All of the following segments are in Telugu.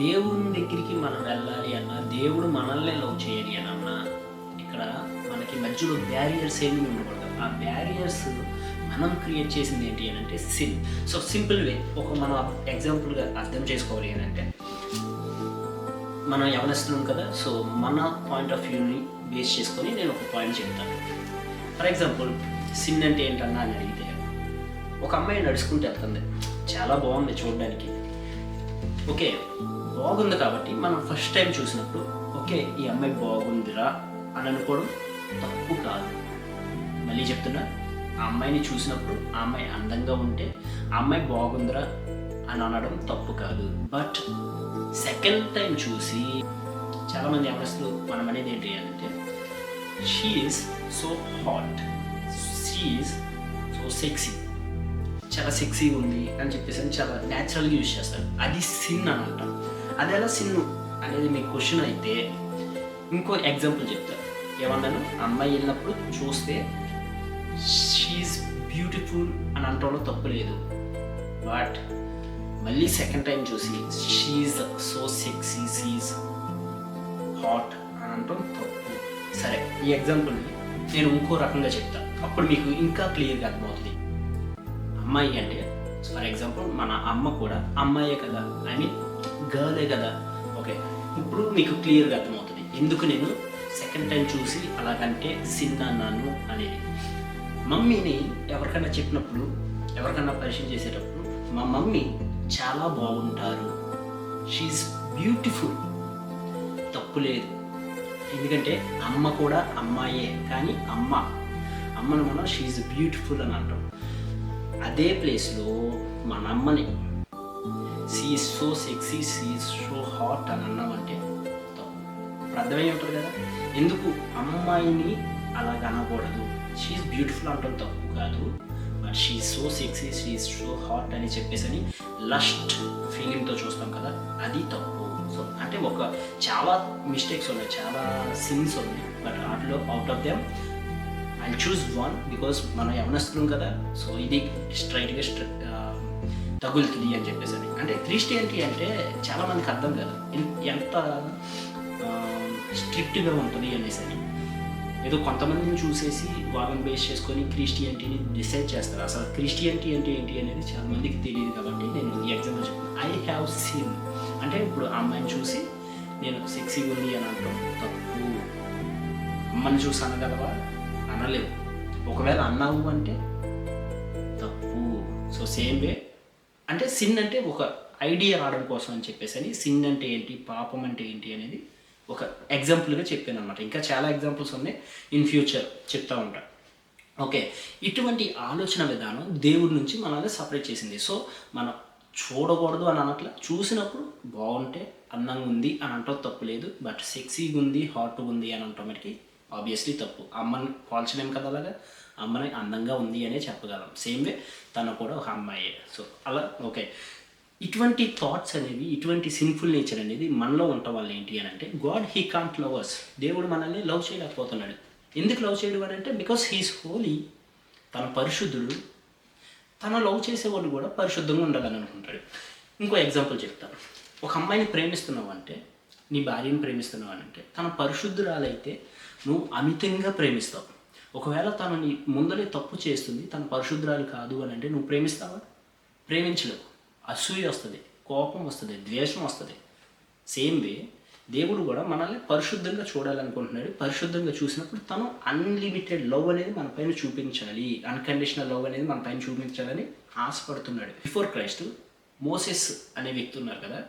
దేవుని దగ్గరికి మనం వెళ్ళాలి అన్న దేవుడు మనల్ని లవ్ చేయాలి అని అన్నా ఇక్కడ మనకి మధ్యలో బ్యారియర్స్ ఏమి ఉండకూడదు. ఆ బ్యారియర్స్ మనం క్రియేట్ చేసింది ఏంటి అని అంటే సిన్ సో సింపుల్ వే ఒక మనం ఎగ్జాంపుల్గా అర్థం చేసుకోవాలి ఏంటంటే మనం ఎవరిస్తున్నాం కదా సో మన పాయింట్ ఆఫ్ వ్యూని బేస్ చేసుకొని నేను ఒక పాయింట్ చెప్తాను. ఫర్ ఎగ్జాంపుల్ సిన్ అంటే ఏంటన్నా అని అడిగితే ఒక అమ్మాయి నడుచుకుంటూ వెళ్తుంది. చాలా బాగుంది చూడడానికి. ఓకే బాగుంది కాబట్టి మనం ఫస్ట్ టైం చూసినప్పుడు ఓకే ఈ అమ్మాయి బాగుందిరా అని అనుకోవడం తప్పు కాదు. మళ్ళీ చెప్తున్నా ఆ అమ్మాయిని చూసినప్పుడు ఆ అమ్మాయి అందంగా ఉంటే ఆ అమ్మాయి బాగుందిరా అని అనడం తప్పు కాదు. బట్ సెకండ్ టైం చూసి చాలామంది ఎవరస్తులు మనం అనేది ఏంటి అంటే she's so hot she's so sexy చాలా సెక్సీగా ఉంది అని చెప్పేసి అని చాలా న్యాచురల్గా యూజ్ చేస్తారు. అది సిన్ అని అంటాం అది ఎలా సిన్ అనేది మీ క్వశ్చన్ అయితే ఇంకో ఎగ్జాంపుల్ చెప్తాను ఏమన్నాను? అమ్మాయి వెళ్ళినప్పుడు చూస్తే షీఈస్ బ్యూటిఫుల్ అని అంటంలో తప్పు లేదు. బట్ మళ్ళీ సెకండ్ టైం చూసి she's so sexy she's hot అని అంటాం తప్పు. సరే ఈ ఎగ్జాంపుల్ని నేను ఇంకో రకంగా చెప్తాను అప్పుడు మీకు ఇంకా క్లియర్గా అర్థమవుతుంది. అమ్మాయి అంటే ఫర్ ఎగ్జాంపుల్ మన అమ్మ కూడా అమ్మాయే కదా ఐ మీన్ గర్లే కదా. ఓకే ఇప్పుడు మీకు క్లియర్గా అర్థమవుతుంది. ఎందుకు నేను సెకండ్ టైం చూసి అలాగంటే సిన్ అన్నాను అనేది. మమ్మీని ఎవరికైనా చెప్పినప్పుడు ఎవరికైనా పరిచయం చేసేటప్పుడు మా మమ్మీ చాలా బాగుంటారు. షీఈస్ బ్యూటిఫుల్ తప్పు లేదు. ఎందుకంటే అమ్మ కూడా అమ్మాయే కానీ అమ్మ అమ్మను మనం షీఈస్ బ్యూటిఫుల్ అని అంటాం. అదే ప్లేస్లో మన అమ్మని she so sexy she so hot అని అన్నామంటే తప్పు. అర్థమై ఉంటుంది కదా? ఎందుకు? అమ్మాయిని అలా అనకూడదు షీఈస్ బ్యూటిఫుల్ అంటాం తప్పు కాదు. But she so sexy she so hot అని చెప్పేసి అని లస్ట్ ఫీలింగ్తో చూస్తాం కదా? అది తప్పు. సో అంటే ఒక చాలా మిస్టేక్స్ ఉన్నాయి చాలా సిన్స్ ఉన్నాయి. బట్ వాటిలో out of them and choose one because మనం యవనస్తున్నాం కదా. సో ఇది స్ట్రైట్గా తగులుతుంది అని చెప్పేసి అని. అంటే క్రిస్టియానిటీ అంటే చాలా మందికి అర్థం కాదు. ఎంత స్ట్రిక్ట్గా ఉంటుంది అనేసి అని. ఏదో కొంతమందిని చూసేసి వాళ్ళని బేస్ చేసుకొని క్రిస్టియానిటీని డిసైడ్ చేస్తారు. అసలు క్రిస్టియానిటీ అంటే ఏంటి అనేది చాలా మందికి తెలియదు కాబట్టి నేను ఈ ఎగ్జాంపుల్ చెప్పాను ఐ హ్యావ్ సీన్ అంటే ఇప్పుడు ఆ అమ్మాయిని చూసి నేను సెక్సీ ఉంది అని అంటాం. తప్పు. అమ్మని చూసాను కదా అనలేవు. ఒకవేళ అన్నావు అంటే తప్పు. సో సేమ్ వే అంటే సిన్ అంటే ఒక ఐడియా రావడం కోసం అని చెప్పేసి అని సిన్ అంటే ఏంటి పాపం అంటే ఏంటి అనేది ఒక ఎగ్జాంపుల్గా చెప్పాను అనమాట ఇంకా చాలా ఎగ్జాంపుల్స్ ఉన్నాయి. ఇన్ ఫ్యూచర్ చెప్తా ఉంటా. ఓకే ఇటువంటి ఆలోచన విధానం దేవుడి నుంచి మనల్ని సపరేట్ చేసింది. సో మనం చూడకూడదు అని అనట్లా. చూసినప్పుడు బాగుంటే అందంగా ఉంది అని అంటాం తప్పు లేదు. బట్ సెక్సీగా ఉంది హాట్గా ఉంది అని అంటామటికి ఆబ్వియస్లీ తప్పు. అమ్మని పోల్చలేం కదా అలాగా? అమ్మని అందంగా ఉంది అనే చెప్పగలం. సేమ్ వే తను కూడా ఒక అమ్మాయే. సో అలా ఓకే. ఇటువంటి థాట్స్ అనేవి ఇటువంటి సిన్ఫుల్ నేచర్ అనేది మనలో ఉండటం వల్ల ఏంటి అని అంటే గాడ్ హీ కాంట్ లవర్స్ దేవుడు మనల్ని లవ్ చేయలేకపోతున్నాడు. ఎందుకు లవ్ చేయడం అని అంటే బికాస్ హీస్ హోలీ తన పరిశుద్ధుడు. తన లవ్ చేసేవాడు కూడా పరిశుద్ధంగా ఉండాలని అనుకుంటాడు. ఇంకో ఎగ్జాంపుల్ చెప్తాను. ఒక అమ్మాయిని ప్రేమిస్తున్నావు అంటే నీ భార్యను ప్రేమిస్తున్నావు అని అంటే తన పరిశుద్ధురాలైతే నువ్వు అమితంగా ప్రేమిస్తావు. ఒకవేళ తను నీ ముందరే తప్పు చేస్తుంది తన పరిశుద్ధురాలు కాదు అని అంటే నువ్వు ప్రేమిస్తావా? ప్రేమించలేవు. అసూయ వస్తుంది కోపం వస్తుంది ద్వేషం వస్తుంది. సేమ్ వే దేవుడు కూడా మనల్ని పరిశుద్ధంగా చూడాలనుకుంటున్నాడు. పరిశుద్ధంగా చూసినప్పుడు తను అన్లిమిటెడ్ లవ్ అనేది మన పైన చూపించాలి. అన్కండిషనల్ లవ్ అనేది మన పైన చూపించాలని ఆశపడుతున్నాడు. బిఫోర్ క్రైస్ట్ మోసెస్ అనే వ్యక్తి ఉన్నారు కదా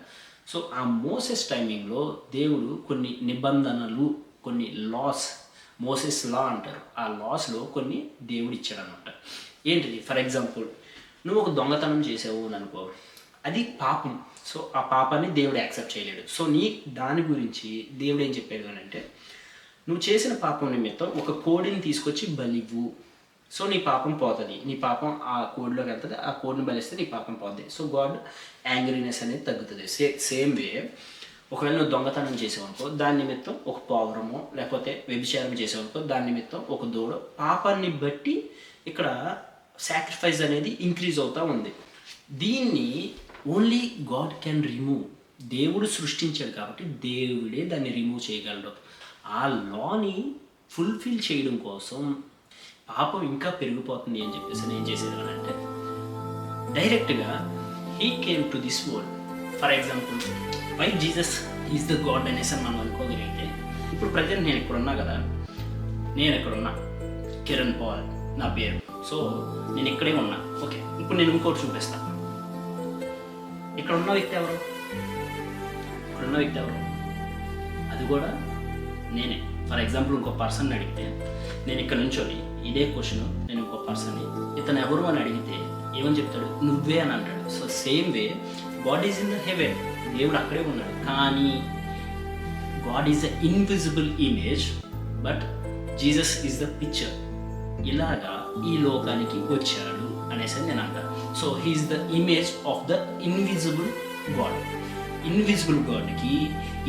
సో ఆ మోసెస్ టైమింగ్లో దేవుడు కొన్ని నిబంధనలు కొన్ని లాస్ మోసెస్ లా అంటారు. ఆ లాస్లో కొన్ని దేవుడు ఇచ్చాడు అనమాట ఏంటిది? ఫర్ ఎగ్జాంపుల్ నువ్వు ఒక దొంగతనం చేసావు అని అనుకో. అది పాపం. సో ఆ పాపాన్ని దేవుడు యాక్సెప్ట్ చేయలేడు. సో నీ దాని గురించి దేవుడు ఏం చెప్పాడు అని అంటే నువ్వు చేసిన పాపం నిమిత్తం ఒక కోడిని తీసుకొచ్చి బలివ్వు. సో నీ పాపం పోతుంది నీ పాపం ఆ కోడిలోకి వెళ్తుంది ఆ కోడిని బలిస్తే నీ పాపం పోతుంది సో గాడ్ యాంగ్రీనెస్ అనేది తగ్గుతుంది సే సేమ్ వే ఒకవేళ నువ్వు దొంగతనం చేసేవనుకో దాని నిమిత్తం ఒక పౌరము లేకపోతే వ్యభిచారం చేసావు దాని నిమిత్తం ఒక దూడ పాపాన్ని బట్టి ఇక్కడ సాక్రిఫైస్ అనేది ఇంక్రీజ్ అవుతూ ఉంది దీన్ని ఓన్లీ గాడ్ కెన్ రిమూవ్ దేవుడు సృష్టించాడు కాబట్టి దేవుడే దాన్ని రిమూవ్ చేయగలడు ఆ లాని ఫుల్ఫిల్ చేయడం కోసం పాపం ఇంకా పెరిగిపోతుంది అని చెప్పేసి నేను చేసేది అంటే డైరెక్ట్గా he came to this world. For example why Jesus is the God అనేసి మనం అనుకోగలిగితే ఇప్పుడు ప్రజెంట్ నేను ఇక్కడ ఉన్నా కదా నేను ఇక్కడ ఉన్నా కిరణ్ పాల్ నా పేరు. సో నేను ఇక్కడే ఉన్నా. ఓకే ఇప్పుడు నేను ఇంకోటి చూపిస్తాను ఇక్కడ ఉన్న వ్యక్తి ఎవరు? ఇక్కడ ఉన్న వ్యక్తి ఎవరు? అది కూడా నేనే. ఫర్ ఎగ్జాంపుల్ ఇంకో పర్సన్ అడిగితే నేను ఇక్కడ నుంచొని ఇదే క్వశ్చన్ నేను ఇంకో పర్సన్ని ఇతను ఎవరు అని అడిగితే ఏమని చెప్తాడు? నువ్వే అని అంటాడు. So same way God is in the heaven దేవుడు అక్కడే ఉన్నాడు. కానీ God is the invisible image but Jesus is the picture ఇలాగా ఈ లోకానికి వచ్చాడు అనేసి నేను అంటాను so he's the image of the invisible God invisible గాడ్కి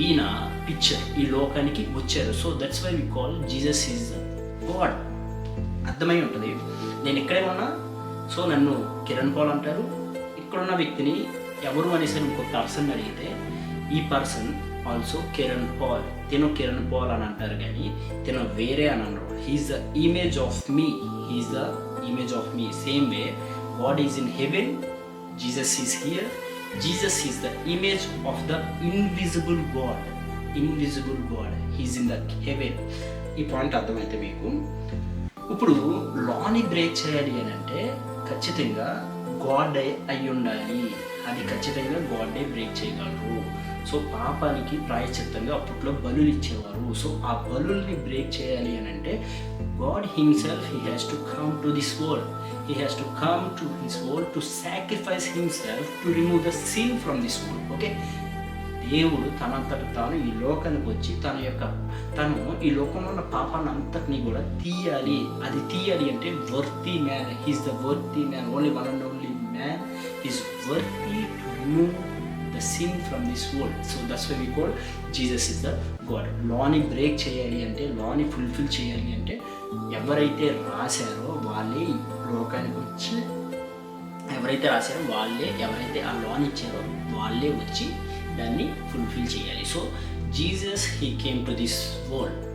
ఈయన పిక్చర్ ఈ లోకానికి వచ్చారు so that's why we call Jesus is God అర్థమై ఉంటుంది. నేను ఇక్కడే ఉన్నా సో నన్ను కిరణ్ పాల్ అంటారు. ఇక్కడున్న వ్యక్తిని ఎవరు అనేసి ఇంకో పర్సన్ అడిగితే ఈ పర్సన్ ఆల్సో కిరణ్ పాల్. తిను కిరణ్ పాల్ అని అంటారు కానీ తిను వేరే అని అన్నారు he's the image of me he's the image of me same way God is in heaven Jesus is here Jesus is the image of the invisible God invisible God he's in the heaven ఈ పాయింట్ అర్థమైతే మీకు ఇప్పుడు లాని బ్రేక్ చేయాలి అని అంటే ఖచ్చితంగా గాడ్ అయి ఉండాలి అది ఖచ్చితంగా గాడే బ్రేక్ చేయగలరు. సో పాపానికి ప్రాయశ్చిత్తంగా అప్పట్లో బలులు ఇచ్చేవారు. సో ఆ బలుల్ని బ్రేక్ చేయాలి అని అంటే God himself he has to come to this world. He has to come to his world to sacrifice himself to remove the sin from this world. Okay? దేవుడు తనంతట తాను ఈ లోకానికి వచ్చి తన యొక్క తను ఈ లోకంలో ఉన్న పాపాన్ని అంతటిని కూడా తీయాలి. అది తీయాలి అంటే worthy man he's the worthy man only one and only man he's worthy to remove the sin from this world so that's why we call Jesus is the God లాని break చేయాలి అంటే లాని ఫుల్ఫిల్ చేయాలి అంటే ఎవరైతే రాశారో వాళ్ళే లోకానికి వచ్చి ఎవరైతే రాశారో వాళ్ళే ఎవరైతే ఆ లాన్ ఇచ్చారో వాళ్ళే వచ్చి దాన్ని ఫుల్ఫిల్ చేయాలి. So Jesus he came to this world